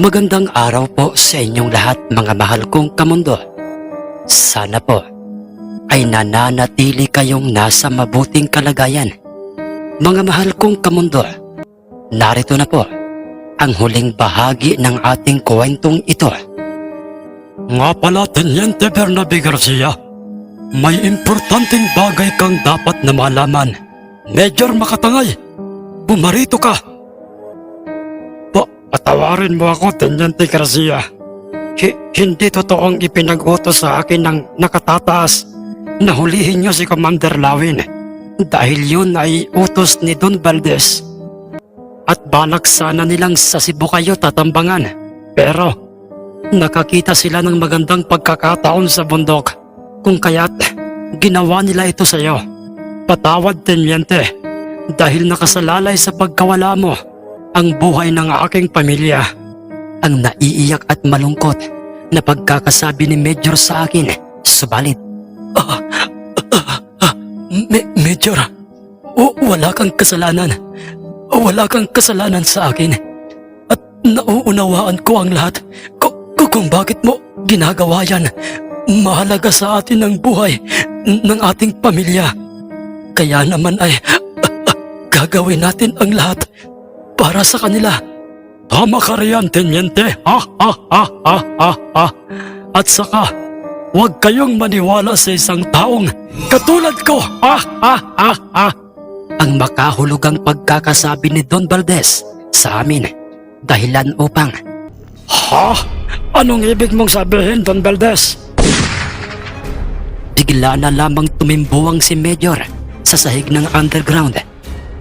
Magandang araw po sa inyong lahat mga mahal kong kamundo. Sana po ay nananatili kayong nasa mabuting kalagayan. Mga mahal kong kamundo, narito na po ang huling bahagi ng ating kwentong ito. Nga pala, Teniente Bernabe Garcia, may importanteng bagay kang dapat na malaman. Major Makatangay, bumarito ka. Pa, patawarin mo ako, Teniente Garcia. Hi- hindi totoong ipinag-utos sa akin ng nakatataas na hulihin niyo si Commander Lawin dahil yun ay utos ni Don Valdez. At balak sana nilang sa Cebu kayo tatambangan. Pero nakakita sila ng magandang pagkakataon sa bundok kung kaya't ginawa nila ito sa iyo. Patawad, Teniente, dahil nakasalalay sa pagkawala mo ang buhay ng aking pamilya. Ang naiiyak at malungkot na pagkakasabi ni Major sa akin. Subalit, ah, ah, ah, Me- Major, o- wala kang kasalanan. Wala kang kasalanan sa akin. At nauunawaan ko ang lahat ko kung bakit mo ginagawa yan. Mahalaga sa atin ang buhay ng ating pamilya. Kaya naman ay ah, ah, gagawin natin ang lahat para sa kanila. Tama ka riyan, Teniente. Ha, ha, ha, ha, ha, ha. At saka, huwag kayong maniwala sa isang taong katulad ko. Ha, ha, ha, ha. Ang makahulugang pagkakasabi ni Don Valdez sa amin dahilan upang Ha? Anong ibig mong sabihin, Don Valdez? Bigla na lamang tumimbuwang si Major sa sahig ng underground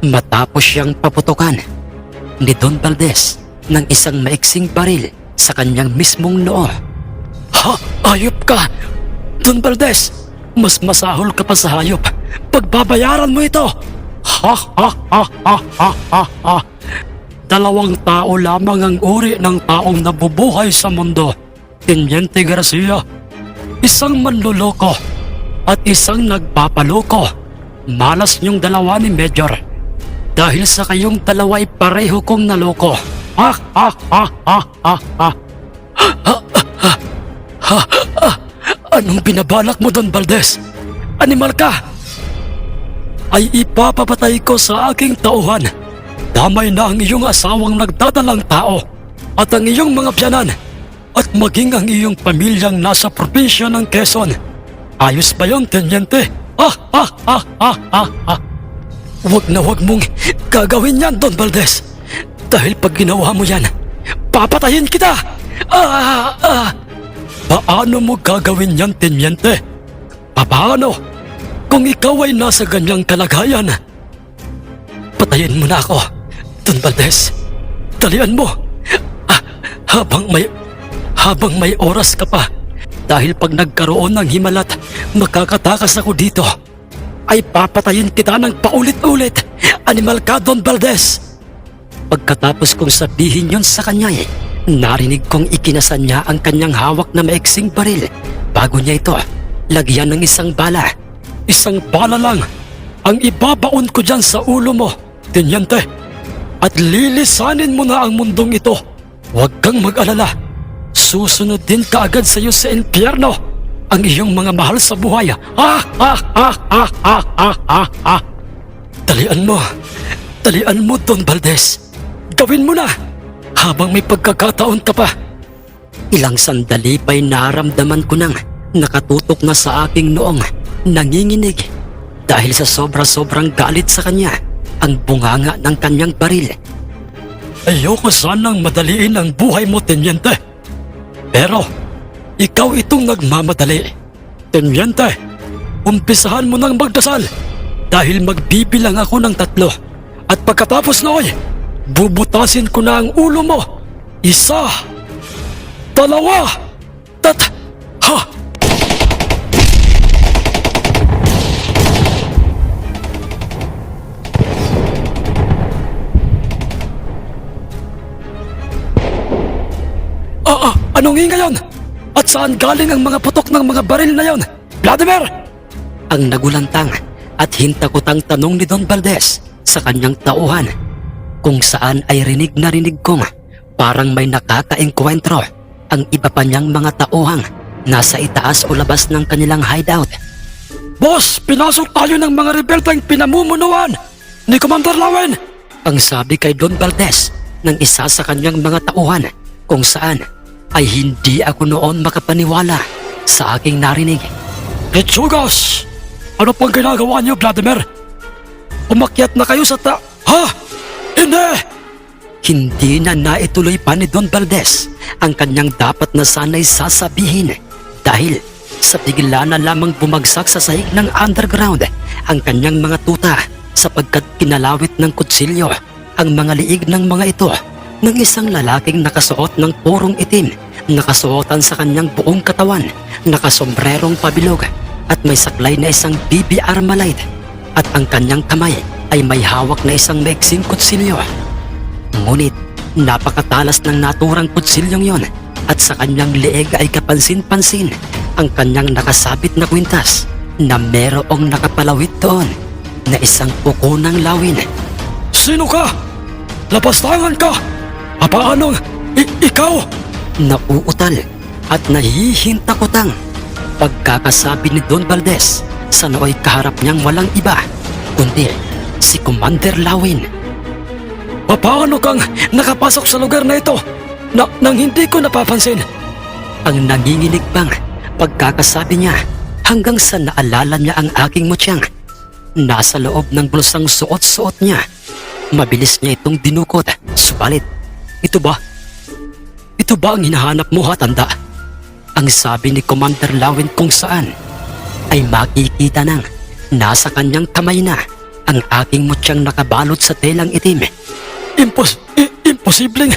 matapos siyang paputukan ni Don Valdez ng isang maiksing baril sa kanyang mismong noo. Ha? Ayop ka! Don Valdez! Mas masahol ka pa sa hayop. Pagbabayaran mo ito! Ha ha ha ha ha ha ha! Dalawang tao lamang ang uri ng taong nabubuhay sa mundo. Teniente Garcia, isang manluloko at isang nagpapaloko. Malas niyong dalawa ni Major. Dahil sa kayong dalawa ay pareho kong naloko. Ha ha ha ha ha ha! Anong binabalak mo doon, Valdez? Animal ka! Ay ipapapatay ko sa aking tauhan. Damay na ang iyong asawang nagdadalang tao at ang iyong mga biyanan at maging ang iyong pamilyang nasa probinsya ng Quezon. Ayos ba yon, Teniente? Ah, ah, ah, ah, ah, ah. Huwag na huwag mong gagawin yan, Don Valdez. Dahil pag ginawa mo yan, papatayin kita! Ah, ah. Paano mo gagawin yan, Teniente? Paano? Kung ikaw ay nasa ganyang kalagayan, patayin mo na ako, Don Valdez. Dalian mo. Ah, habang may habang may oras ka pa. Dahil pag nagkaroon ng himalat, makakatakas ako dito. Ay papatayin kita ng paulit-ulit. Animal ka, Don Valdez. Pagkatapos kong sabihin yon sa kanya eh, narinig kong ikinasan niya ang kanyang hawak na maiksing baril bago niya ito lagyan ng isang bala. Isang bala lang ang ibabaon ko dyan sa ulo mo, Teniente. At lilisanin mo na ang mundong ito. Huwag kang mag-alala. Susunod din kaagad sa iyo sa impyerno ang iyong mga mahal sa buhay. Ha ha ha ha ha ha ha ha. Talian mo. Talian mo, Don Valdez. Gawin mo na habang may pagkakataon ka pa. Ilang sandali pa'y naramdaman ko nang nakatutok na sa aking noong nanginginig dahil sa sobra-sobrang galit sa kanya ang bunganga ng kanyang baril. Ayoko sanang madaliin ang buhay mo, Teniente. Pero, ikaw itong nagmamadali. Teniente, umpisahan mo nang magdasal dahil magbibilang ako ng tatlo. At pagkatapos noon, bubutasin ko na ang ulo mo. Isa, dalawa, tat, ha! Ah, ah, anong ingay yon? At saan galing ang mga putok ng mga baril na yon? Vladimir! Ang nagulantang at hintakotang tanong ni Don Valdez sa kanyang tauhan kung saan ay rinig na rinig kong parang may nakakaengkwentro ang iba pa niyang mga tauhang nasa itaas o labas ng kanilang hideout. Boss, pinasok tayo ng mga rebeldeng pinamumunuan ni Commander Lawen. Ang sabi kay Don Valdez ng isa sa kanyang mga tauhan kung saan ay hindi ako noon makapaniwala sa aking narinig. Lechugas! Ano pang ginagawa niyo, Vladimir? Umakyat na kayo sa ta... Ha? Hindi! Hindi na naituloy pa ni Don Valdez ang kanyang dapat na sanay sasabihin dahil sa bigla na lamang bumagsak sa sahig ng underground ang kanyang mga tuta sapagkat kinalawit ng kutsilyo ang mga liig ng mga ito ng isang lalaking nakasuot ng purong itim, nakasuotan sa kanyang buong katawan, nakasombrerong pabilog at may saklay na isang BB Armalite at ang kanyang kamay ay may hawak na isang maiksing kutsilyo. Ngunit napakatalas ng naturang kutsilyong yon at sa kanyang leeg ay kapansin-pansin ang kanyang nakasabit na kwintas na merong nakapalawit doon na isang puko ng lawin. Sino ka? Lapastangan ka! Papaanong i- ikaw? Nauutal at nahihintakotang pagkakasabi ni Don Valdez sa nooy kaharap niyang walang iba kundi si Commander Lawin. Papaano kang nakapasok sa lugar na ito na, nang hindi ko napapansin? Ang nanginginig bang pagkakasabi niya hanggang sa naalala niya ang aking mutyang. Nasa loob ng blusang suot-suot niya. Mabilis niya itong dinukot. Subalit, ito ba? Ito ba ang hinahanap mo hatanda? Ang sabi ni Commander Lawin kung saan ay makikita nang nasa kanyang kamay na ang aking mutyang nakabalot sa telang itim. Impos... imposibleng...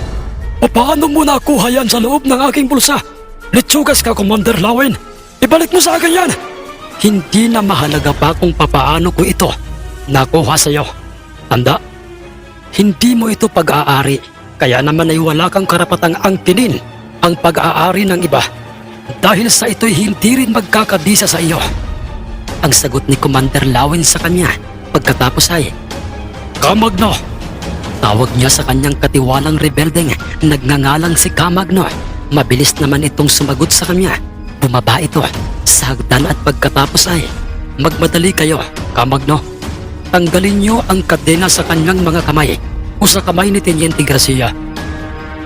Papaano mo nakuha yan sa loob ng aking bulsa? Litsugas ka, Commander Lawin! Ibalik mo sa akin yan! Hindi na mahalaga pa kung papaano ko ito nakuha sa'yo. Tanda, hindi mo ito pag-aari, kaya naman ay wala kang karapatang angkinin ang pag-aari ng iba. Dahil sa ito'y hindi rin magkakabisa sa iyo. Ang sagot ni Commander Lawin sa kanya pagkatapos ay, Kamagno! Tawag niya sa kanyang katiwalang rebeldeng nagngangalang si Kamagno. Mabilis naman itong sumagot sa kanya. Bumaba ito sa hagdan at pagkatapos ay Magmadali kayo, Kamagno. Tanggalin niyo ang kadena sa kanyang mga kamay o sa kamay ni Teniente Garcia.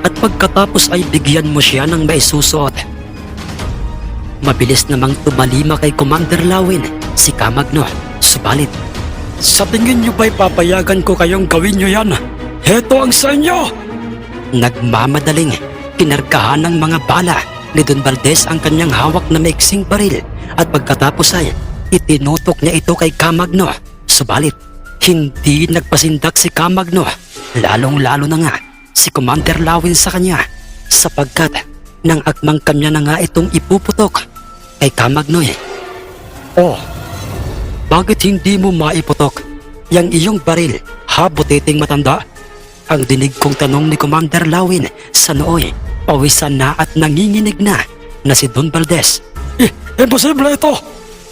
At pagkatapos ay bigyan mo siya ng maisusuot. Mabilis namang tumalima kay Commander Lawin si Kamagno. Subalit Sa tingin niyo ba'y papayagan ko kayong gawin niyo yan? Heto ang sa inyo! Nagmamadaling kinargahan ng mga bala ni Don Valdez ang kanyang hawak na maiksing baril at pagkatapos ay itinutok niya ito kay Kamagno. Subalit, hindi nagpasindak si Kamagno. Lalong-lalo na nga si Commander Lawin sa kanya sapagkat nang akmang kanya na nga itong ipuputok kay Kamagno eh. Oh, bakit hindi mo maiputok yang iyong baril, ha butiting matanda? Ang dinig kong tanong ni Commander Lawin sa nooy, pawisan na at nanginginig na na si Don Valdez. Eh, imposible ito!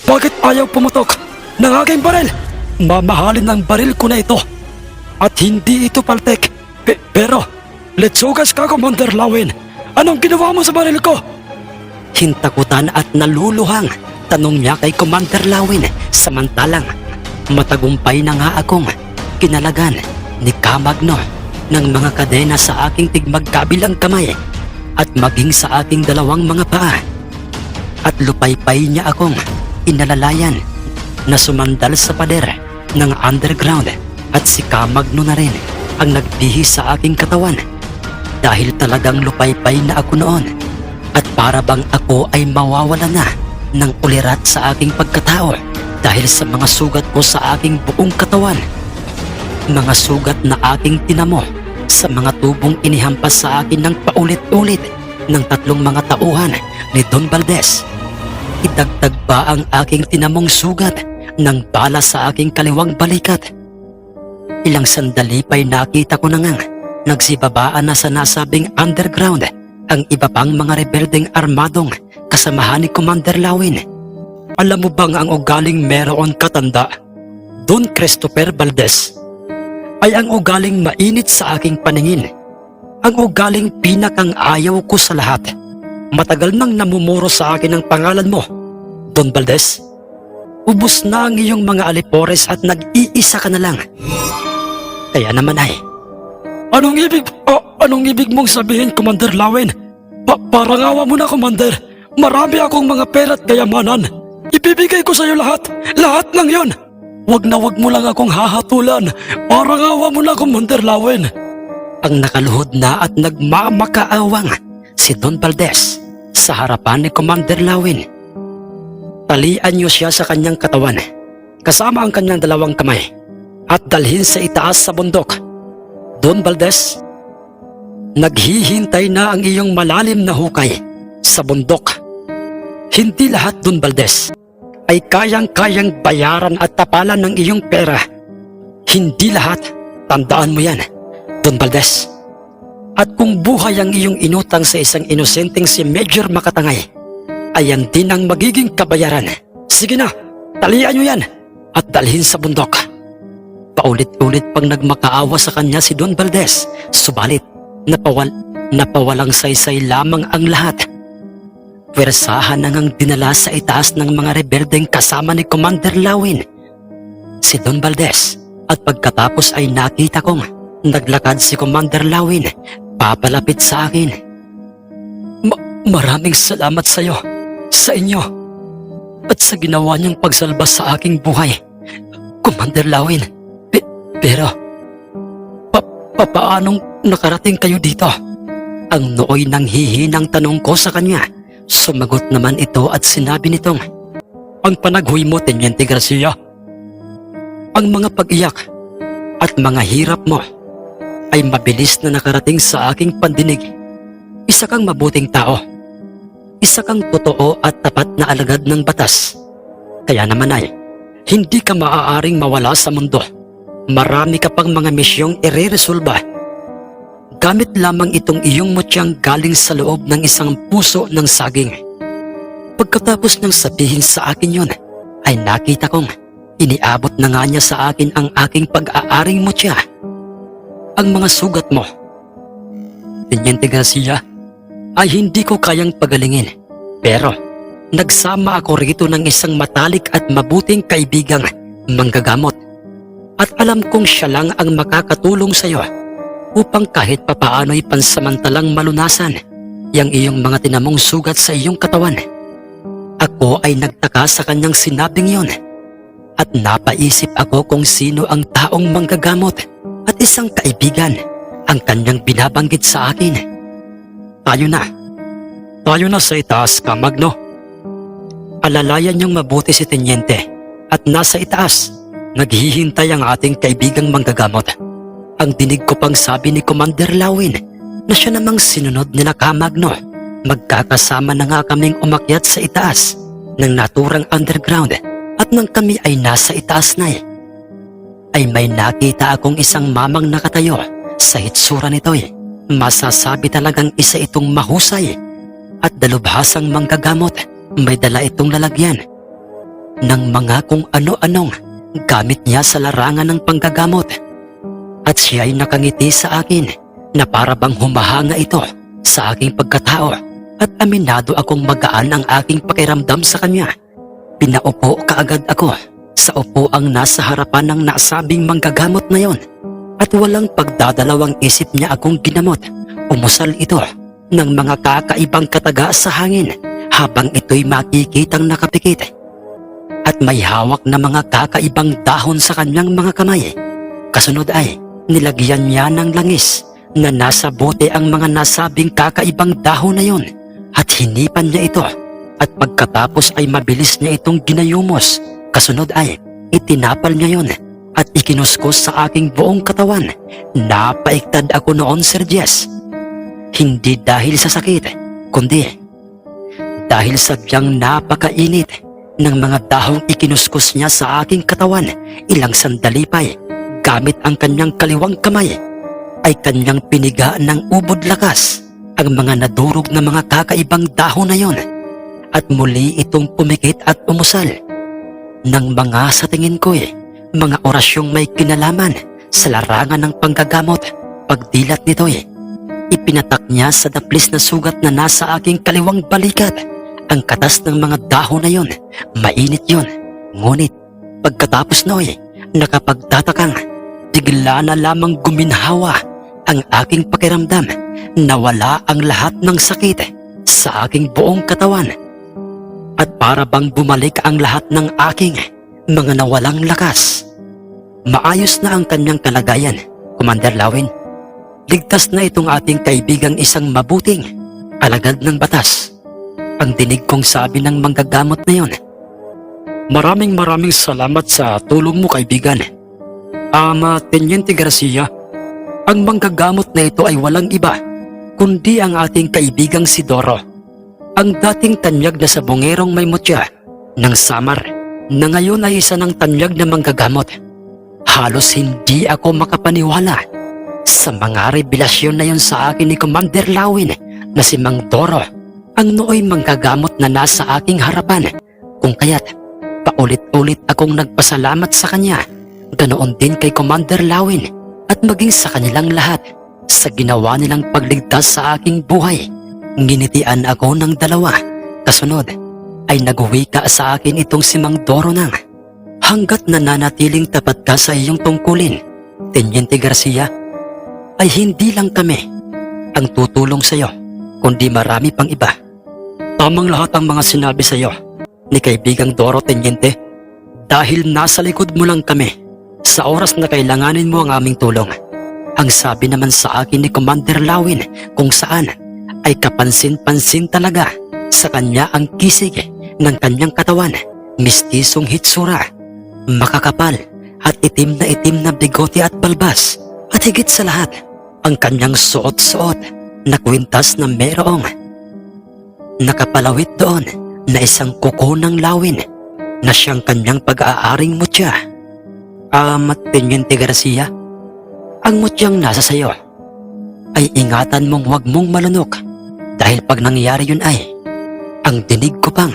Bakit ayaw pumutok ng aking baril? Mamahalin ang baril ko na ito. At hindi ito paltek. Pe- pero, letsugas ka, Commander Lawin. Anong ginawa mo sa baril ko? Hintakutan at naluluhang tanong niya kay Commander Lawin samantalang matagumpay na nga akong kinalagan ni Kamagno ng mga kadena sa aking tigmagkabilang kamay at maging sa aking dalawang mga paa. At lupaypay niya akong inalalayan na sumandal sa pader ng underground at si Kamagno na rin ang nagbihis sa aking katawan dahil talagang lupaypay na ako noon at para bang ako ay mawawala na ng ulirat sa aking pagkatao dahil sa mga sugat ko sa aking buong katawan. Mga sugat na aking tinamo sa mga tubong inihampas sa akin ng paulit-ulit ng tatlong mga tauhan ni Don Valdez. Idagdag pa ang aking tinamong sugat ng bala sa aking kaliwang balikat. Ilang sandali pa'y nakita ko na ngang nagsibabaan na sa nasabing underground ang iba pang mga rebeldeng armadong kasamahan ni Commander Lawin. Alam mo bang ang ugaling meron katanda? Don Christopher Valdez ay ang ugaling mainit sa aking paningin. ang ugaling pinakang ayaw ko sa lahat. Matagal nang namumuro sa akin ang pangalan mo, Don Valdez. Ubus na ang iyong mga alipores at nag-iisa ka na lang. Kaya naman ay, Anong ibig, ah, anong ibig mong sabihin, Commander Lawin? Pa parang awa mo na, Commander. Marami akong mga pera at kayamanan. Ibibigay ko sa'yo lahat. Lahat lang yon. Wag na wag mo lang akong hahatulan. Parang awa mo na, Commander Lawin. ang nakaluhod na at nagmamakaawang si Don Valdez sa harapan ni Commander Lawin. Talian niyo siya sa kanyang katawan kasama ang kanyang dalawang kamay at dalhin sa itaas sa bundok. Don Valdez, naghihintay na ang iyong malalim na hukay sa bundok. Hindi lahat Don Valdez ay kayang-kayang bayaran at tapalan ng iyong pera. Hindi lahat, tandaan mo yan. Don Valdez. At kung buhay ang iyong inutang sa isang inosenteng si Major Makatangay, ayan din ang magiging kabayaran. Sige na, talian nyo yan at dalhin sa bundok. Paulit-ulit pang nagmakaawa sa kanya si Don Valdez, subalit napawal, napawalang saysay lamang ang lahat. Pwersahan na ngang dinala sa itaas ng mga rebeldeng kasama ni Commander Lawin. Si Don Valdez at pagkatapos ay nakita kong naglakad si Commander Lawin papalapit sa akin. Ma- maraming salamat sa iyo, sa inyo, at sa ginawa niyong pagsalba sa aking buhay. Commander Lawin, pero, pa- pa- paanong nakarating kayo dito? Ang nooy nang hihinang tanong ko sa kanya, sumagot naman ito at sinabi nitong, Ang panaghuy mo, Teniente Garcia. ang mga pag-iyak at mga hirap mo ay mabilis na nakarating sa aking pandinig. Isa kang mabuting tao. Isa kang totoo at tapat na alagad ng batas. Kaya naman ay, hindi ka maaaring mawala sa mundo. Marami ka pang mga misyong ireresolba. Gamit lamang itong iyong mutyang galing sa loob ng isang puso ng saging. Pagkatapos ng sabihin sa akin yun, ay nakita kong iniabot na nga niya sa akin ang aking pag-aaring mutya. Ang mga sugat mo, Teniente Garcia, ay hindi ko kayang pagalingin. Pero, nagsama ako rito ng isang matalik at mabuting kaibigang manggagamot. At alam kong siya lang ang makakatulong sa iyo upang kahit papaano'y pansamantalang malunasan yang iyong mga tinamong sugat sa iyong katawan. Ako ay nagtaka sa kanyang sinabing yon at napaisip ako kung sino ang taong manggagamot at isang kaibigan ang kanyang binabanggit sa akin. Tayo na. Tayo na sa itaas, Kamagno. Alalayan niyang mabuti si Tenyente at nasa itaas, naghihintay ang ating kaibigang manggagamot. Ang dinig ko pang sabi ni Commander Lawin na siya namang sinunod nila Kamagno. Magkakasama na nga kaming umakyat sa itaas ng naturang underground at nang kami ay nasa itaas na eh, ay may nakita akong isang mamang nakatayo sa hitsura nito eh. Masasabi talagang isa itong mahusay at dalubhasang manggagamot. May dala itong lalagyan ng mga kung ano-anong gamit niya sa larangan ng panggagamot. At siya ay nakangiti sa akin na para bang humahanga ito sa aking pagkatao at aminado akong magaan ang aking pakiramdam sa kanya. Pinaupo kaagad ako sa upuang nasa harapan ng nasabing manggagamot na yon at walang pagdadalawang isip niya akong ginamot. Umusal ito ng mga kakaibang kataga sa hangin habang ito'y makikitang nakapikit at may hawak na mga kakaibang dahon sa kanyang mga kamay. Kasunod ay nilagyan niya ng langis na nasa bote ang mga nasabing kakaibang dahon na yon at hinipan niya ito at pagkatapos ay mabilis niya itong ginayumos. Kasunod ay itinapal niya yon at ikinuskos sa aking buong katawan. Napaiktad ako noon, Sir Jess. Hindi dahil sa sakit, kundi dahil sadyang napakainit ng mga dahong ikinuskos niya sa aking katawan ilang sandali pa'y gamit ang kanyang kaliwang kamay ay kanyang piniga ng ubod lakas ang mga nadurog na mga kakaibang dahon na yon at muli itong pumikit at umusal ng mga sa tingin ko eh, mga orasyong may kinalaman sa larangan ng panggagamot pagdilat nito eh. Ipinatak niya sa daplis na sugat na nasa aking kaliwang balikat. Ang katas ng mga dahon na yon, mainit yon. Ngunit pagkatapos noy, nakapagtatakang, bigla na lamang guminhawa ang aking pakiramdam. Nawala ang lahat ng sakit sa aking buong katawan. At para bang bumalik ang lahat ng aking mga nawalang lakas. Maayos na ang kanyang kalagayan, Commander Lawin. Ligtas na itong ating kaibigang isang mabuting alagad ng batas. Ang dinig kong sabi ng manggagamot na yon. Maraming maraming salamat sa tulong mo kaibigan. Ama Teniente Garcia, Ang manggagamot na ito ay walang iba, kundi ang ating kaibigang si Doro. Ang dating tanyag na sabongerong may mutya ng Samar na ngayon ay isa ng tanyag na manggagamot. Halos hindi ako makapaniwala sa mga revelasyon na yun sa akin ni Commander Lawin na si Mang Doro ang nooy manggagamot na nasa aking harapan kung kaya't paulit-ulit akong nagpasalamat sa kanya ganoon din kay Commander Lawin at maging sa kanilang lahat sa ginawa nilang pagligtas sa aking buhay. Nginitian ako ng dalawa. Kasunod ay naguwi ka sa akin itong si Mang Doro nang hanggat nananatiling tapat ka sa iyong tungkulin, Teniente Garcia, ay hindi lang kami ang tutulong sa iyo, kundi marami pang iba. Tamang lahat ang mga sinabi sa iyo Ni kaibigang Doro Teniente, dahil nasa likod mo lang kami sa oras na kailanganin mo ang aming tulong. Ang sabi naman sa akin ni Commander Lawin kung saan ay kapansin-pansin talaga sa kanya ang kisig ng kanyang katawan, mistisong hitsura, makakapal at itim na itim na bigote at balbas at higit sa lahat ang kanyang suot-suot na kwintas na merong nakapalawit doon na isang kuko ng lawin na siyang kanyang pag-aaring mutya. Amat Teniente Garcia, ang mutyang nasa sayo ay ingatan mong wag mong malunok dahil pag nangyari yun ay ang dinig ko pang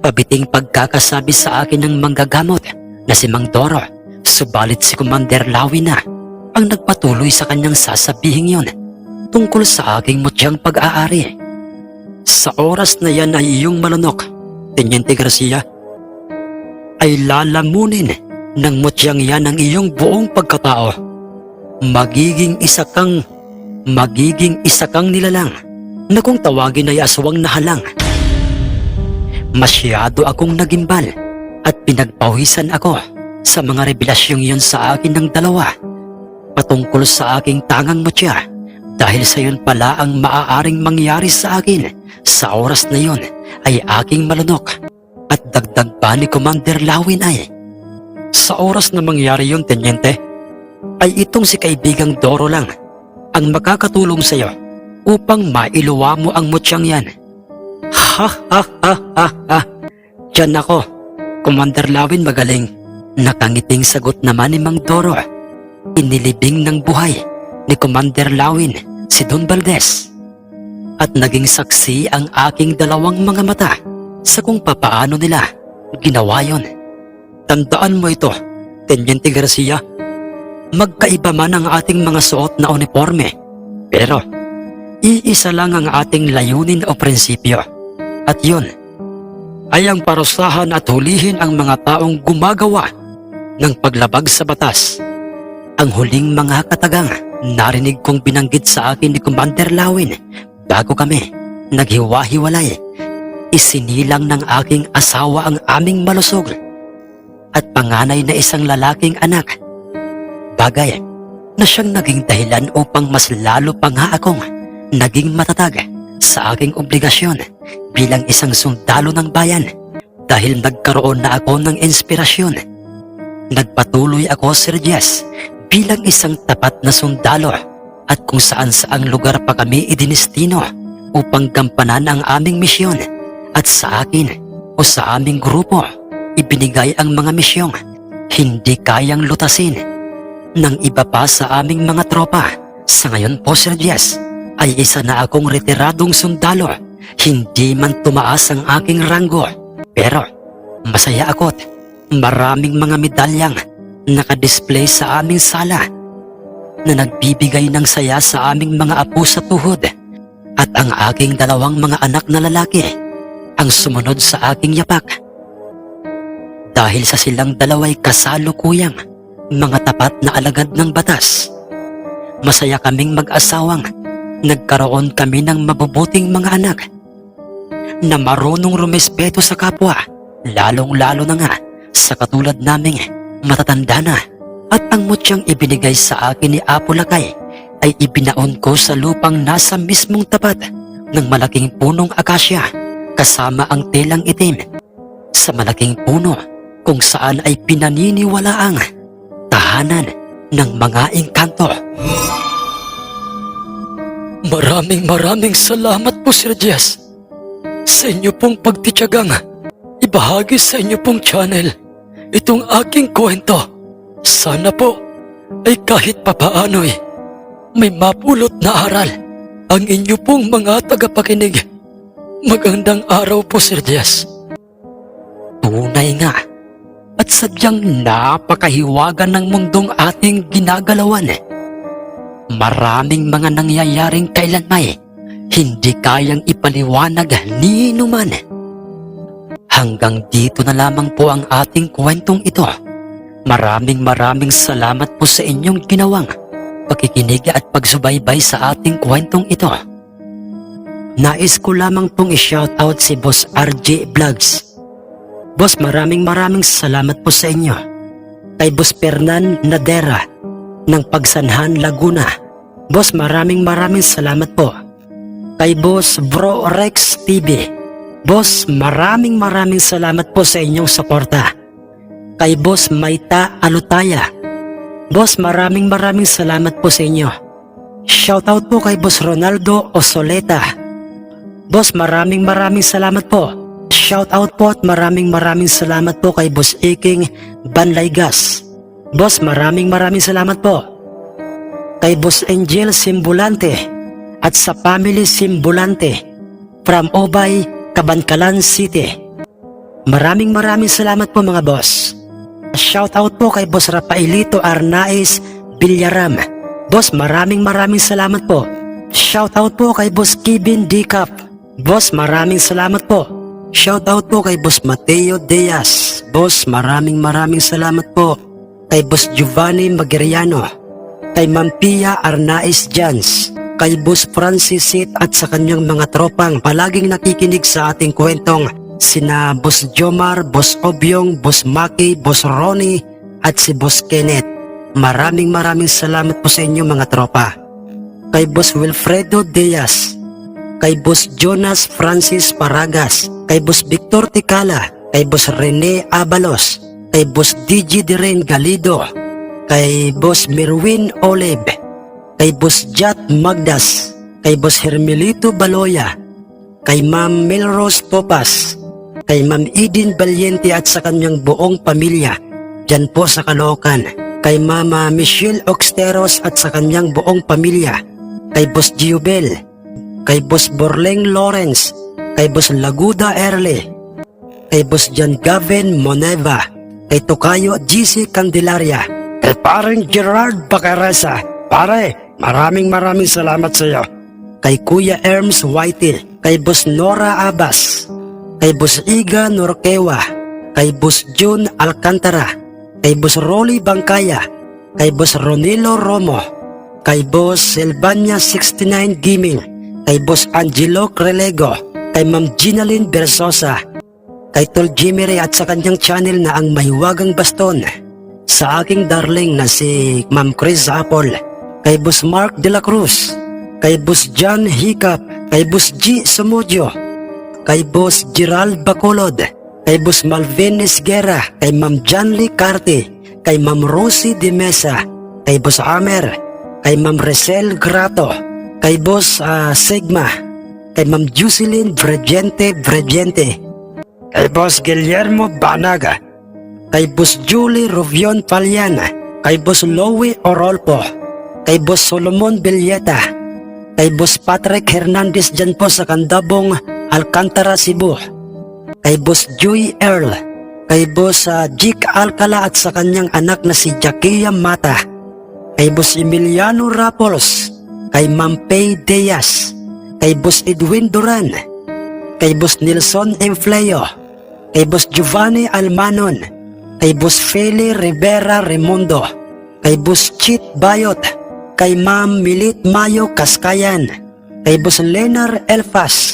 pabiting pagkakasabi sa akin ng manggagamot na si Mang Doro subalit si Commander Lawin na ang nagpatuloy sa kanyang sasabihin yon tungkol sa aking mutyang pag-aari. Sa oras na yan ay iyong malunok, Teniente Garcia, ay lalamunin ng mutyang yan ang iyong buong pagkatao. Magiging isa kang, magiging isa kang nilalang na kung tawagin ay aswang na halang. Masyado akong nagimbal at pinagpawisan ako sa mga revelasyong yun sa akin ng dalawa patungkol sa aking tangang mutya dahil sa yun pala ang maaaring mangyari sa akin sa oras na yun ay aking malunok at dagdag pa ni Commander Lawin ay sa oras na mangyari yun, Tenyente, ay itong si kaibigang Doro lang ang makakatulong sa iyo upang mailuwa mo ang mutyang yan. Ha ha ha ha ha. Diyan ako, Commander Lawin magaling. Nakangiting sagot naman ni Mang Doro. Inilibing ng buhay ni Commander Lawin si Don Valdez. At naging saksi ang aking dalawang mga mata sa kung papaano nila ginawa yon. Tandaan mo ito, Teniente Garcia. Magkaiba man ang ating mga suot na uniforme, pero iisa lang ang ating layunin o prinsipyo. At yun, ay ang parusahan at hulihin ang mga taong gumagawa ng paglabag sa batas. Ang huling mga katagang narinig kong binanggit sa akin ni Commander Lawin bago kami naghiwa-hiwalay. Isinilang ng aking asawa ang aming malusog at panganay na isang lalaking anak. Bagay na siyang naging dahilan upang mas lalo pa nga akong naging matatag sa aking obligasyon bilang isang sundalo ng bayan dahil nagkaroon na ako ng inspirasyon. Nagpatuloy ako, Sir Jess, bilang isang tapat na sundalo at kung saan saang lugar pa kami idinistino upang gampanan ang aming misyon at sa akin o sa aming grupo ibinigay ang mga misyong hindi kayang lutasin ng iba pa sa aming mga tropa. Sa ngayon po, Sir Jess, ay isa na akong retiradong sundalo. Hindi man tumaas ang aking ranggo. Pero masaya ako't maraming mga medalyang nakadisplay sa aming sala. Na nagbibigay ng saya sa aming mga apo sa tuhod at ang aking dalawang mga anak na lalaki ang sumunod sa aking yapak. Dahil sa silang dalaway kasalukuyang mga tapat na alagad ng batas, masaya kaming mag-asawang nagkaroon kami ng mabubuting mga anak na marunong rumespeto sa kapwa, lalong-lalo na nga sa katulad naming matatanda na at ang mutyang ibinigay sa akin ni Apo Lakay ay ibinaon ko sa lupang nasa mismong tapat ng malaking punong akasya kasama ang telang itim sa malaking puno kung saan ay pinaniniwalaang tahanan ng mga engkanto. Maraming maraming salamat po Sir Jess sa inyo pong pagtityagang ibahagi sa inyo pong channel itong aking kwento. Sana po ay kahit papaano'y may mapulot na aral ang inyo pong mga tagapakinig. Magandang araw po Sir Jess. Tunay nga at sadyang napakahiwaga ng mundong ating ginagalawan. Maraming mga nangyayaring kailanmay hindi kayang ipaliwanag ni numan. Hanggang dito na lamang po ang ating kwentong ito. Maraming maraming salamat po sa inyong ginawang pakikinig at pagsubaybay sa ating kwentong ito. Nais ko lamang pong i-shoutout si Boss RJ Vlogs. Boss, maraming maraming salamat po sa inyo. Kay Boss Fernan Nadera ng Pagsanhan, Laguna. Boss, maraming maraming salamat po. Kay Boss Bro Rex TV. Boss, maraming maraming salamat po sa inyong suporta. Kay Boss Maita Alutaya. Boss, maraming maraming salamat po sa inyo. Shoutout po kay Boss Ronaldo Osoleta. Boss, maraming maraming salamat po. Shout out po at maraming maraming salamat po kay Boss Iking Banlaygas. Boss, maraming maraming salamat po. Kay Boss Angel Simbulante at sa Family Simbulante from Obay, Kabankalan City. Maraming maraming salamat po mga boss. Shout out po kay Boss Rafaelito Arnaiz Villarram. Boss, maraming maraming salamat po. Shout out po kay Boss Kevin Dicap. Boss, maraming salamat po. Shout out po kay Boss Mateo Diaz. Boss, maraming maraming salamat po. Kay Boss Giovanni Magiriano. Kay Ma'am Pia Arnaiz Jans. Kay Boss Francis Sit at sa kanyang mga tropang palaging nakikinig sa ating kwentong sina Boss Jomar, Boss Obyong, Boss Maki, Boss Ronnie at si Boss Kenneth. Maraming maraming salamat po sa inyo mga tropa. Kay Boss Wilfredo Diaz, kay Boss Jonas Francis Paragas, kay Boss Victor Ticala, kay Boss Rene Abalos, kay Boss DJ Diren Galido, kay Boss Merwin Oleb, kay Boss Jat Magdas, kay Boss Hermelito Baloya, kay Ma'am Melrose Popas, kay Ma'am Eden Valiente at sa kanyang buong pamilya, dyan po sa Caloocan, kay Mama Michelle Oxteros at sa kanyang buong pamilya, kay Boss Giobel, kay Boss Borleng Lawrence, kay Boss Laguda Erle, kay Boss John Gavin Moneva, kay Tokayo GC Candelaria, kay parang Gerard Bacaresa. Pare, maraming maraming salamat sa iyo. Kay Kuya Erms Whitel, kay Boss Nora Abas, kay Boss Iga Norquewa, kay Boss June Alcantara, kay Boss Rolly Bangkaya, kay Boss Ronilo Romo, kay Boss Silvania 69 Gaming, kay Boss Angelo Crelego, kay Ma'am Ginalyn Bersosa, kay Tol Jimmy Ray at sa kanyang channel na ang Mahiwagang Baston, sa aking darling na si Ma'am Chris Apple, kay Boss Mark De La Cruz, kay Boss John Hiccup, kay Boss G. Samudio, kay Boss Gerald Bacolod, kay Boss Malvin Esguera, kay Ma'am Janly Carte, kay Ma'am Rosie De Mesa, kay Boss Amer, kay Ma'am Resel Grato, kay Boss ah, Sigma, kay Ma'am Jocelyn Bregente Bregente, kay Boss Guillermo Banaga, kay Boss Julie Rovion Paliana, kay Boss Lowy Orolpo, kay Boss Solomon Villeta, kay Boss Patrick Hernandez dyan po sa Kandabong, Alcantara, Cebu, kay Boss Joy Earl, kay Boss ah, Jik Alcala at sa kanyang anak na si Jakia Mata, kay Boss Emiliano Rapols, kay Mampay Diaz, kay Boss Edwin Duran, kay Boss Nelson Enfleo, kay Boss Giovanni Almanon, kay Boss Feli Rivera Remundo, kay Boss Chit Bayot, kay Ma'am Milit Mayo Kaskayan, kay Boss Lenar Elfas,